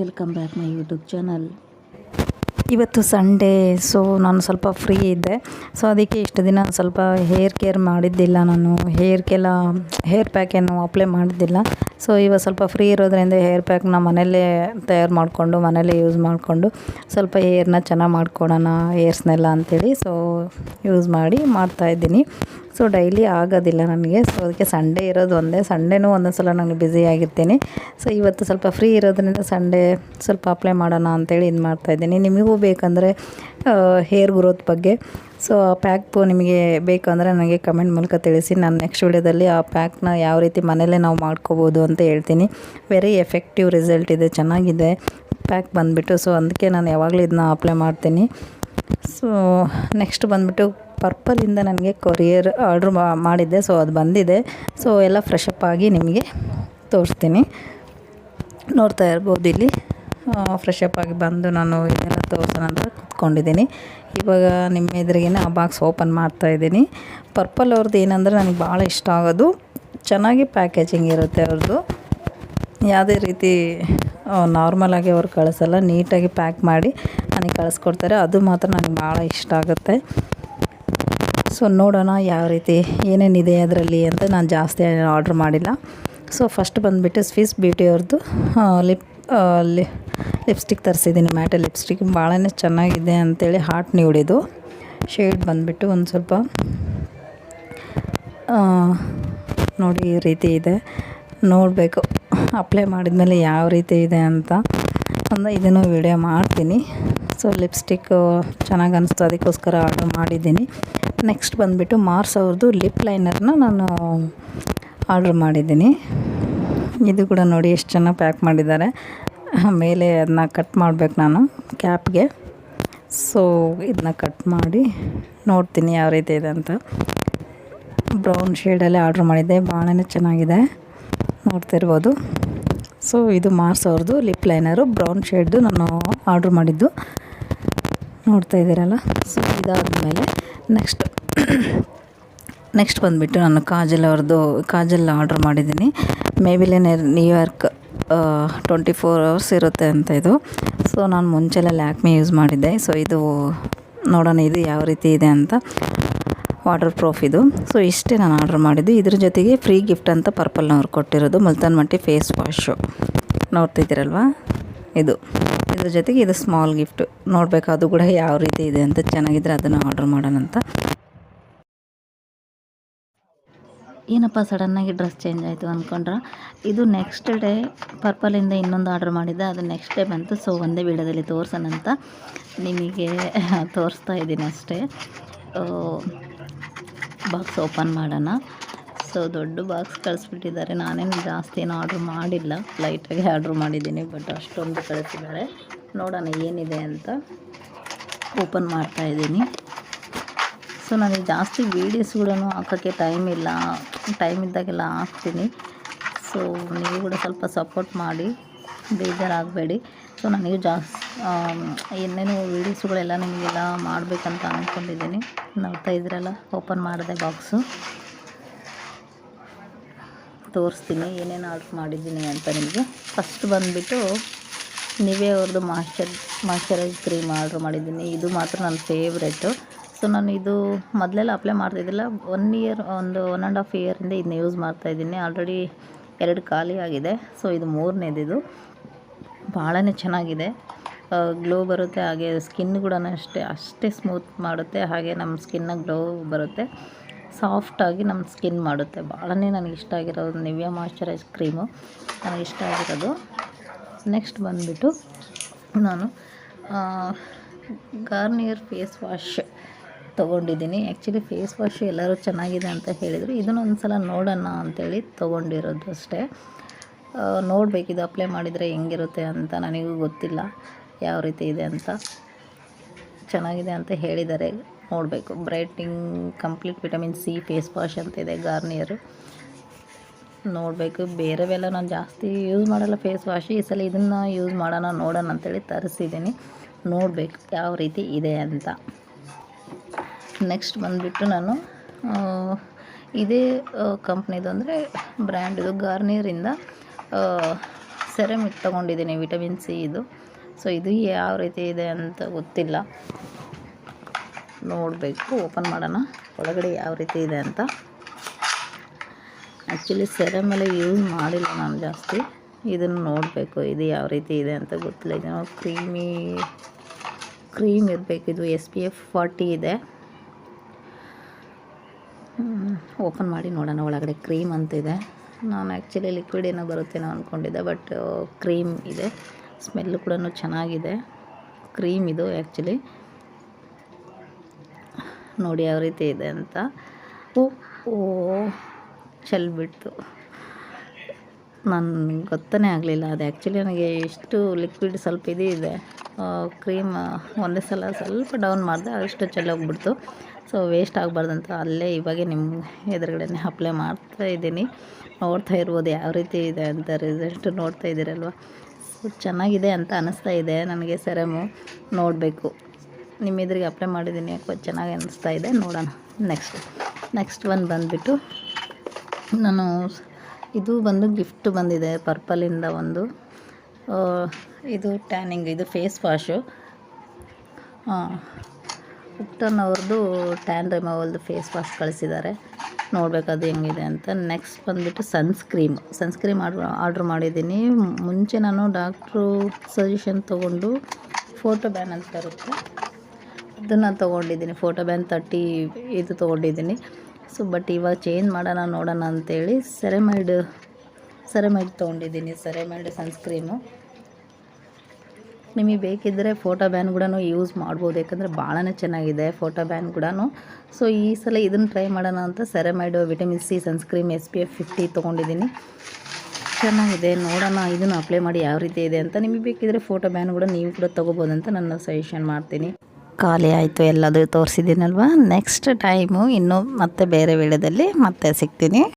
Welcome back my YouTube channel ಇವತ್ತು Sunday so ನಾನು ಸ್ವಲ್ಪ ಫ್ರೀ ಇದ್ದೆ. ಸೊ ಅದಕ್ಕೆ ಇಷ್ಟು ದಿನ ಸ್ವಲ್ಪ ಹೇರ್ ಕೇರ್ ಮಾಡಿದ್ದಿಲ್ಲ ನಾನು. ಹೇರ್ಗೆಲ್ಲ ಹೇರ್ ಪ್ಯಾಕ್ ಏನು ಅಪ್ಲೈ ಮಾಡಿದ್ದಿಲ್ಲ. ಸೊ ಇವಾಗ ಸ್ವಲ್ಪ ಫ್ರೀ ಇರೋದ್ರಿಂದ ಹೇರ್ ಪ್ಯಾಕ್ನ ಮನೆಯಲ್ಲೇ ತಯಾರು ಮಾಡಿಕೊಂಡು, ಮನೆಯಲ್ಲೇ ಯೂಸ್ ಮಾಡಿಕೊಂಡು ಸ್ವಲ್ಪ ಹೇರ್ನ ಚೆನ್ನಾಗಿ ಮಾಡ್ಕೊಳೋಣ ಹೇರ್ಸ್ನೆಲ್ಲ ಅಂಥೇಳಿ ಸೊ ಯೂಸ್ ಮಾಡಿ ಮಾಡ್ತಾಯಿದ್ದೀನಿ ಸೊ ಡೈಲಿ ಆಗೋದಿಲ್ಲ ನನಗೆ. ಸೊ ಅದಕ್ಕೆ ಸಂಡೇ ಇರೋದು ಒಂದೇ. ಸಂಡೇನೂ ಒಂದೊಂದು ಸಲ ನಾನು ಬ್ಯುಸಿ ಆಗಿರ್ತೀನಿ. ಸೊ ಇವತ್ತು ಸ್ವಲ್ಪ ಫ್ರೀ ಇರೋದ್ರಿಂದ ಸಂಡೇ ಸ್ವಲ್ಪ ಅಪ್ಲೈ ಮಾಡೋಣ ಅಂತೇಳಿ ಇದು ಮಾಡ್ತಾಯಿದ್ದೀನಿ ನಿಮಗೂ ಬೇಕಂದರೆ ಹೇರ್ ಗ್ರೋತ್ ಬಗ್ಗೆ. ಸೊ, ಆ ಪ್ಯಾಕು ನಿಮಗೆ ಬೇಕು ಅಂದರೆ ನನಗೆ ಕಮೆಂಟ್ ಮೂಲಕ ತಿಳಿಸಿ. ನಾನು ನೆಕ್ಸ್ಟ್ ವಿಡಿಯೋದಲ್ಲಿ ಆ ಪ್ಯಾಕ್ನ ಯಾವ ರೀತಿ ಮನೇಲೇ ನಾವು ಮಾಡ್ಕೋಬೋದು ಅಂತ ಹೇಳ್ತೀನಿ. ವೆರಿ ಎಫೆಕ್ಟಿವ್ ರಿಸಲ್ಟ್ ಇದೆ, ಚೆನ್ನಾಗಿದೆ ಪ್ಯಾಕ್ ಬಂದುಬಿಟ್ಟು. ಸೊ ಅದಕ್ಕೆ ನಾನು ಯಾವಾಗಲೂ ಇದನ್ನ ಅಪ್ಲೈ ಮಾಡ್ತೀನಿ. ಸೊ ನೆಕ್ಸ್ಟ್ ಬಂದುಬಿಟ್ಟು ಪರ್ಪಲಿಂದ ನನಗೆ ಕೊರಿಯರ್ ಆರ್ಡ್ರ್ ಮಾಡಿದ್ದೆ. ಸೊ ಅದು ಬಂದಿದೆ. ಸೊ ಎಲ್ಲ ಫ್ರೆಶ್ ಅಪ್ ಆಗಿ ನಿಮಗೆ ತೋರಿಸ್ತೀನಿ. ನೋಡ್ತಾ ಇರ್ಬೋದು ಇಲ್ಲಿ. ಫ್ರೆಶ್ ಅಪ್ ಆಗಿ ಬಂದು ನಾನು ಇದೆಲ್ಲ ತೋರಿಸೋಣ ಅಂತ ಕೂತ್ಕೊಂಡಿದ್ದೀನಿ. ಇವಾಗ ನಿಮ್ಮ ಎದುರಿಗೇನೆ ಆ ಬಾಕ್ಸ್ ಓಪನ್ ಮಾಡ್ತಾ ಇದ್ದೀನಿ. ಪರ್ಪಲ್ ಅವ್ರದ್ದು ಏನಂದರೆ ನನಗೆ ಭಾಳ ಇಷ್ಟ ಆಗೋದು. ಚೆನ್ನಾಗಿ ಪ್ಯಾಕೇಜಿಂಗ್ ಇರುತ್ತೆ ಅವ್ರದ್ದು ಯಾವುದೇ ರೀತಿ ನಾರ್ಮಲಾಗಿ ಅವ್ರು ಕಳಿಸಲ್ಲ, ನೀಟಾಗಿ ಪ್ಯಾಕ್ ಮಾಡಿ ನನಗೆ ಕಳಿಸ್ಕೊಡ್ತಾರೆ. ಅದು ಮಾತ್ರ ನನಗೆ ಭಾಳ ಇಷ್ಟ ಆಗುತ್ತೆ. ಸೊ ನೋಡೋಣ ಯಾವ ರೀತಿ ಏನೇನಿದೆ ಅದರಲ್ಲಿ ಅಂತ ನಾನು ಜಾಸ್ತಿ ಆರ್ಡ್ರ್ ಮಾಡಿಲ್ಲ. ಸೊ ಫಸ್ಟ್ ಬಂದುಬಿಟ್ಟು ಸ್ವಿಸ್ ಬ್ಯೂಟಿಯವ್ರದ್ದು ಲಿಪ್ ಲಿ ಲಿಪ್ಸ್ಟಿಕ್ ತರಿಸಿದ್ದೀನಿ ಮ್ಯಾಟೆ. ಲಿಪ್ಸ್ಟಿಕ್ ಭಾಳನೇ ಚೆನ್ನಾಗಿದೆ ಅಂಥೇಳಿ ಹಾಟ್ ನೀಡಿದ್ದು ಶೇಡ್ ಬಂದುಬಿಟ್ಟು ಒಂದು ಸ್ವಲ್ಪ ನೋಡಿ ಈ ರೀತಿ ಇದೆ. ನೋಡಬೇಕು, ಅಪ್ಲೈ ಮಾಡಿದ್ಮೇಲೆ ಯಾವ ರೀತಿ ಇದೆ ಅಂತ. ಒಂದು ಇದನ್ನು ವಿಡಿಯೋ ಮಾಡ್ತೀನಿ. ಸೊ ಲಿಪ್ಸ್ಟಿಕ್ಕು ಚೆನ್ನಾಗಿ ಅನಿಸ್ತು, ಅದಕ್ಕೋಸ್ಕರ ಆರ್ಡರ್ ಮಾಡಿದ್ದೀನಿ. ನೆಕ್ಸ್ಟ್ ಬಂದುಬಿಟ್ಟು ಮಾರ್ಸ್ ಅವ್ರದ್ದು ಲಿಪ್ ಲೈನರ್ನ ನಾನು ಆರ್ಡ್ರ್ ಮಾಡಿದ್ದೀನಿ. ಇದು ಕೂಡ ನೋಡಿ ಎಷ್ಟು ಚೆನ್ನಾಗಿ ಪ್ಯಾಕ್ ಮಾಡಿದ್ದಾರೆ. ಮೇಲೆ ಅದನ್ನ ಕಟ್ ಮಾಡಬೇಕು ನಾನು ಕ್ಯಾಪ್ಗೆ. ಸೊ ಇದನ್ನ ಕಟ್ ಮಾಡಿ ನೋಡ್ತೀನಿ ಯಾವ ರೀತಿ ಇದೆ ಅಂತ. ಬ್ರೌನ್ ಶೇಡಲ್ಲೇ ಆರ್ಡ್ರ್ ಮಾಡಿದ್ದೆ. ಭಾಳನೇ ಚೆನ್ನಾಗಿದೆ. ನೋಡ್ತಿರ್ಬೋದು. ಸೊ ಇದು ಮಾರ್ಸ್ ಅವ್ರದ್ದು ಲಿಪ್ ಲೈನರು ಬ್ರೌನ್ ಶೇಡ್ದು ನಾನು ಆರ್ಡ್ರ್ ಮಾಡಿದ್ದು. ನೋಡ್ತಾ ಇದ್ದೀರಲ್ಲ? ಸೊ ಇದಾದಮೇಲೆ ನೆಕ್ಸ್ಟ್ ನೆಕ್ಸ್ಟ್ ಬಂದುಬಿಟ್ಟು ನಾನು ಕಾಜಲ್ ಅವ್ರದ್ದು ಕಾಜಲ್ ಆರ್ಡ್ರ್ ಮಾಡಿದ್ದೀನಿ. Maybelline New York twenty four hours ಇರುತ್ತೆ ಅಂತ ಇದು. ಸೊ ನಾನು ಮುಂಚೆಲ್ಲ ಲ್ಯಾಕ್ಮಿ ಯೂಸ್ ಮಾಡಿದ್ದೆ. ಸೊ ಇದು ನೋಡೋಣ ಇದು ಯಾವ ರೀತಿ ಇದೆ ಅಂತ. ವಾಟರ್ ಪ್ರೂಫ್ ಇದು. ಸೊ ಇಷ್ಟೇ ನಾನು ಆರ್ಡ್ರ್ ಮಾಡಿದ್ದು. ಇದ್ರ ಜೊತೆಗೆ ಫ್ರೀ ಗಿಫ್ಟ್ ಅಂತ ಪರ್ಪಲ್ನವ್ರು ಕೊಟ್ಟಿರೋದು. ಮುಲ್ತಾನ್ ಮಟ್ಟಿ ಫೇಸ್ ವಾಶು ನೋಡ್ತಿದ್ದೀರಲ್ವಾ? ಇದು. ಇದ್ರ ಜೊತೆಗೆ ಇದು ಸ್ಮಾಲ್ ಗಿಫ್ಟು ನೋಡಬೇಕು ಅದು ಕೂಡ ಯಾವ ರೀತಿ ಇದೆ ಅಂತ. ಚೆನ್ನಾಗಿದ್ರೆ ಅದನ್ನು ಆರ್ಡ್ರ್ ಮಾಡೋಣ ಅಂತ ಏನಪ್ಪ ಸಡನ್ನಾಗಿ ಡ್ರೆಸ್ ಚೇಂಜ್ ಆಯಿತು ಅಂದ್ಕೊಂಡ್ರೆ ಇದು ನೆಕ್ಸ್ಟ್ ಡೇ ಪರ್ಪಲಿಂದ ಇನ್ನೊಂದು ಆರ್ಡ್ರ್ ಮಾಡಿದ್ದೆ. ಅದು ನೆಕ್ಸ್ಟ್ ಡೇ ಬಂತು. ಸೊ ಒಂದೇ ವೀಡಿಯೋದಲ್ಲಿ ತೋರ್ಸೋಣ ಅಂತ ನಿಮಗೆ ತೋರಿಸ್ತಾ ಇದ್ದೀನಿ ಅಷ್ಟೇ. ಬಾಕ್ಸ್ ಓಪನ್ ಮಾಡೋಣ. ಸೊ ದೊಡ್ಡ ಬಾಕ್ಸ್ ಕಳಿಸ್ಬಿಟ್ಟಿದ್ದಾರೆ. ನಾನೇನು ಜಾಸ್ತಿ ಏನು ಆರ್ಡ್ರ್ ಮಾಡಿಲ್ಲ. ಲೈಟಾಗಿ ಆರ್ಡ್ರ್ ಮಾಡಿದ್ದೀನಿ ಬಟ್ ಅಷ್ಟೊಂದು ಕಳಿಸಿದ್ದಾರೆ. ನೋಡೋಣ ಏನಿದೆ ಅಂತ ಓಪನ್ ಮಾಡ್ತಾಯಿದ್ದೀನಿ ಸೊ ನನಗೆ ಜಾಸ್ತಿ ವೀಡಿಯೋಸ್ಗಳನ್ನು ಹಾಕೋಕ್ಕೆ ಟೈಮ್ ಇಲ್ಲ. ಟೈಮ್ ಇದ್ದಾಗೆಲ್ಲ ಹಾಕ್ತೀನಿ. ಸೊ ನೀವು ಕೂಡ ಸ್ವಲ್ಪ ಸಪೋರ್ಟ್ ಮಾಡಿ. ಬೇಜಾರಾಗಬೇಡಿ. ಸೊ ನನಗೆ ಜಾಸ್ತಿ ಏನೇನು ವೀಡಿಯೋಸ್ಗಳೆಲ್ಲ ನಿಮಗೆಲ್ಲ ಮಾಡಬೇಕಂತ ಅಂದ್ಕೊಂಡಿದ್ದೀನಿ ನೋಡ್ತಾ ಇದ್ರಲ್ಲ ಓಪನ್ ಮಾಡಿದೆ ಬಾಕ್ಸು ತೋರಿಸ್ತೀನಿ ಏನೇನು ಆರ್ಡ್ರ್ ಮಾಡಿದ್ದೀನಿ ಅಂತ ನಿಮಗೆ. ಫಸ್ಟ್ ಬಂದುಬಿಟ್ಟು ನೀವೇ ಅವ್ರದ್ದು ಮಾಶ್ಚರ್, ಮಾಶ್ಚರೈಸ್ ಕ್ರೀಮ್ ಆರ್ಡ್ರ್ ಮಾಡಿದ್ದೀನಿ. ಇದು ಮಾತ್ರ ನನ್ನ ಫೇವ್ರೆಟ್ಟು ಸೊ ನಾನು ಇದು ಮೊದಲೆಲ್ಲ ಅಪ್ಲೈ ಮಾಡ್ತಿದ್ದಿಲ್ಲ ಒನ್ ಇಯರ್ ಒಂದು ಒನ್ ಆ್ಯಂಡ್ ಹಾಫ್ ಇಯರಿಂದ ಇದನ್ನ ಯೂಸ್ ಮಾಡ್ತಾಯಿದ್ದೀನಿ ಆಲ್ರೆಡಿ ಎರಡು ಖಾಲಿ ಆಗಿದೆ. ಸೊ ಇದು ಮೂರನೇದಿದು. ಭಾಳನೇ ಚೆನ್ನಾಗಿದೆ. ಗ್ಲೋ ಬರುತ್ತೆ. ಹಾಗೆ ಸ್ಕಿನ್ ಕೂಡ ಅಷ್ಟೇ ಅಷ್ಟೇ ಸ್ಮೂತ್ ಮಾಡುತ್ತೆ. ಹಾಗೆ ನಮ್ಮ ಸ್ಕಿನ್ನ ಗ್ಲೋ ಬರುತ್ತೆ. ಸಾಫ್ಟಾಗಿ ನಮ್ಮ ಸ್ಕಿನ್ ಮಾಡುತ್ತೆ. ಭಾಳನೇ ನನಗೆ ಇಷ್ಟ ಆಗಿರೋದು ನಿವ್ಯ ಮಾಯ್ಶ್ಚರೈಸ್ ಕ್ರೀಮು ನನಗೆ ಇಷ್ಟ ಆಗಿರೋದು. ನೆಕ್ಸ್ಟ್ ಬಂದುಬಿಟ್ಟು ನಾನು ಗಾರ್ನಿಯರ್ ಫೇಸ್ ವಾಶ್ ತೊಗೊಂಡಿದ್ದೀನಿ. ಆ್ಯಕ್ಚುಲಿ ಫೇಸ್ ವಾಶು ಎಲ್ಲರೂ ಚೆನ್ನಾಗಿದೆ ಅಂತ ಹೇಳಿದರು. ಇದನ್ನು ಒಂದು ಸಲ ನೋಡೋಣ ಅಂತೇಳಿ ತೊಗೊಂಡಿರೋದು ಅಷ್ಟೇ. ನೋಡಬೇಕು ಇದು ಅಪ್ಲೈ ಮಾಡಿದರೆ ಹೆಂಗಿರುತ್ತೆ ಅಂತ ನನಗೂ ಗೊತ್ತಿಲ್ಲ ಯಾವ ರೀತಿ ಇದೆ ಅಂತ. ಚೆನ್ನಾಗಿದೆ ಅಂತ ಹೇಳಿದ್ದಾರೆ. ನೋಡಬೇಕು. Brightening complete vitamin C face wash ಅಂತ ಇದೆ ಗಾರ್ನಿಯರು ನೋಡಬೇಕು. ಬೇರೆವೆಲ್ಲ ನಾನು ಜಾಸ್ತಿ ಯೂಸ್ ಮಾಡಲ್ಲ ಫೇಸ್ ವಾಶ್ ಈ ಸಲ ಇದನ್ನು ಯೂಸ್ ಮಾಡೋಣ, ನೋಡೋಣ ಅಂತೇಳಿ ತರಿಸಿದ್ದೀನಿ. ನೋಡಬೇಕು ಯಾವ ರೀತಿ ಇದೆ ಅಂತ. ನೆಕ್ಸ್ಟ್ ಬಂದುಬಿಟ್ಟು ನಾನು ಇದೇ ಕಂಪ್ನಿದು ಅಂದರೆ ಬ್ರ್ಯಾಂಡ್ ಇದು ಗಾರ್ನಿಯರಿಂದ ಸೆರೆಮಿಟ್ ತೊಗೊಂಡಿದ್ದೀನಿ ವಿಟಮಿನ್ ಸಿ ಇದು. ಸೊ ಇದು ಯಾವ ರೀತಿ ಇದೆ ಅಂತ ಗೊತ್ತಿಲ್ಲ. ನೋಡಬೇಕು ಓಪನ್ ಮಾಡೋಣ. ಒಳಗಡೆ ಯಾವ ರೀತಿ ಇದೆ ಅಂತ. ಆ್ಯಕ್ಚುಲಿ ಸೆರಮ್ ಎಲ್ಲ ಯೂಸ್ ಮಾಡಿಲ್ಲ ನಾನು ಜಾಸ್ತಿ. ಇದನ್ನು ನೋಡಬೇಕು, ಇದು ಯಾವ ರೀತಿ ಇದೆ ಅಂತ ಗೊತ್ತಿಲ್ಲ. ಇದೇನೋ ಕ್ರೀಮಿ ಕ್ರೀಮ್ ಇರಬೇಕು. ಇದು ಎಸ್ ಪಿ ಎಫ್ ಫಾರ್ಟಿ ಇದೆ. ಓಪನ್ ಮಾಡಿ ನೋಡೋಣ, ಒಳಗಡೆ ಕ್ರೀಮ್ ಅಂತಿದೆ ನಾನು ಆ್ಯಕ್ಚುಲಿ ಲಿಕ್ವಿಡ್ ಏನೋ ಬರುತ್ತೇನೋ ಅಂದ್ಕೊಂಡಿದ್ದೆ ಬಟ್ ಕ್ರೀಮ್ ಇದೆ. ಸ್ಮೆಲ್ ಕೂಡ ಚೆನ್ನಾಗಿದೆ. ಕ್ರೀಮ್ ಇದು ಆ್ಯಕ್ಚುಲಿ ನೋಡಿ ಯಾವ ರೀತಿ ಇದೆ ಅಂತ. ಓ ಓ ಚೆಲ್ಬಿಡ್ತು ನಾನು ಗೊತ್ತನೇ ಆಗಲಿಲ್ಲ, ಅದು ಆ್ಯಕ್ಚುಲಿ ನನಗೆ ಎಷ್ಟು ಲಿಕ್ವಿಡ್ ಸ್ವಲ್ಪ ಇದು ಇದೆ. ಕ್ರೀಮ್ ಒಂದೇ ಸಲ ಸ್ವಲ್ಪ ಡೌನ್ ಮಾಡಿದೆ ಅಷ್ಟು ಚೆಲ್ಲೋಗ್ಬಿಡ್ತು ಸೊ ವೇಸ್ಟ್ ಆಗಬಾರ್ದಂತ ಅಲ್ಲೇ ಇವಾಗೆ ನಿಮ್ಮ ಎದುರುಗಡೆನೇ ಅಪ್ಲೈ ಮಾಡ್ತಾ ಇದ್ದೀನಿ. ನೋಡ್ತಾ ಇರ್ಬೋದು ಯಾವ ರೀತಿ ಇದೆ ಅಂತ ರಿಸಲ್ಟ್ ನೋಡ್ತಾ ಇದ್ದೀರಲ್ವ? ಸೊ ಚೆನ್ನಾಗಿದೆ ಅಂತ ಅನ್ನಿಸ್ತಾ ಇದೆ ನನಗೆ ಸೆರೆಮು ನೋಡಬೇಕು. ನಿಮ್ಮ ಎದುರಿಗೆ ಅಪ್ಲೈ ಮಾಡಿದ್ದೀನಿ, ಯಾಕೋ ಚೆನ್ನಾಗಿ ಅನ್ನಿಸ್ತಾ ಇದೆ, ನೋಡೋಣ. ನೆಕ್ಸ್ಟ್ ನೆಕ್ಸ್ಟ್ ಒನ್ ಬಂದುಬಿಟ್ಟು ನಾನು, ಇದು ಬಂದು ಗಿಫ್ಟ್ ಬಂದಿದೆ ಪರ್ಪಲಿಂದ ಒಂದು. ಇದು ಟ್ಯಾನಿಂಗ್ ಇದು ಫೇಸ್ ವಾಶು ಉಪ್ಟನ್ ಅವ್ರದ್ದು ಟ್ಯಾನ್ ರಿಮೂವಲ್ದು ಫೇಸ್ ವಾಶ್ ಕಳಿಸಿದ್ದಾರೆ ನೋಡಬೇಕು ಅದು ಹೆಂಗಿದೆ ಅಂತ. ನೆಕ್ಸ್ಟ್ ಬಂದುಬಿಟ್ಟು ಸನ್ಸ್ಕ್ರೀಮ್ ಸನ್ಸ್ಕ್ರೀಮ್ ಆರ್ಡ್ರ್ ಆರ್ಡ್ರ್ ಮಾಡಿದ್ದೀನಿ. ಮುಂಚೆ ನಾನು ಡಾಕ್ಟ್ರು ಸಜೆಷನ್ ತೊಗೊಂಡು ಫೋಟೋ ಬ್ಯಾನ್ ಅಂತ ಬರುತ್ತೆ. ಅದನ್ನು ತೊಗೊಂಡಿದ್ದೀನಿ. ಫೋಟೋ ಬ್ಯಾನ್ ತರ್ಟಿ ಇದು ತೊಗೊಂಡಿದ್ದೀನಿ. ಸೊ ಬಟ್ ಇವಾಗ ಚೇಂಜ್ ಮಾಡೋಣ, ನೋಡೋಣ ಅಂತೇಳಿ ಸೆರೆಮೈಡ್ ಸೆರೆಮೈಡ್ ತೊಗೊಂಡಿದ್ದೀನಿ ಸೆರೆಮೈಡ್ ಸನ್ಸ್ಕ್ರೀಮು. ನಿಮಗೆ ಬೇಕಿದ್ದರೆ ಫೋಟೋ ಬ್ಯಾನ್ ಕೂಡ ಯೂಸ್ ಮಾಡ್ಬೋದು, ಯಾಕಂದರೆ ಭಾಳನೇ ಚೆನ್ನಾಗಿದೆ ಫೋಟೋ ಬ್ಯಾನ್ ಕೂಡ ಸೊ, ಈ ಸಲ ಇದನ್ನು ಟ್ರೈ ಮಾಡೋಣ ಅಂತ ceramide vitamin C sunscreen S P F fifty ತೊಗೊಂಡಿದ್ದೀನಿ. ಚೆನ್ನಾಗಿದೆ, ನೋಡೋಣ ಇದನ್ನು ಅಪ್ಲೈ ಮಾಡಿ ಯಾವ ರೀತಿ ಇದೆ ಅಂತ. ನಿಮಗೆ ಬೇಕಿದ್ದರೆ ಫೋಟೋ ಬ್ಯಾನ್ ಕೂಡ ನೀವು ಕೂಡ ತೊಗೋಬೋದು ಅಂತ ನನ್ನ ಸಜೆಷನ್ ಮಾಡ್ತೀನಿ. ಖಾಲಿ ಆಯಿತು ಎಲ್ಲದೂ ತೋರಿಸಿದ್ದೀನಲ್ವಾ? ನೆಕ್ಸ್ಟ್ ಟೈಮು ಇನ್ನೂ ಮತ್ತೆ ಬೇರೆ ವೇಳೆಯಲ್ಲಿ ಮತ್ತೆ ಸಿಗ್ತೀನಿ.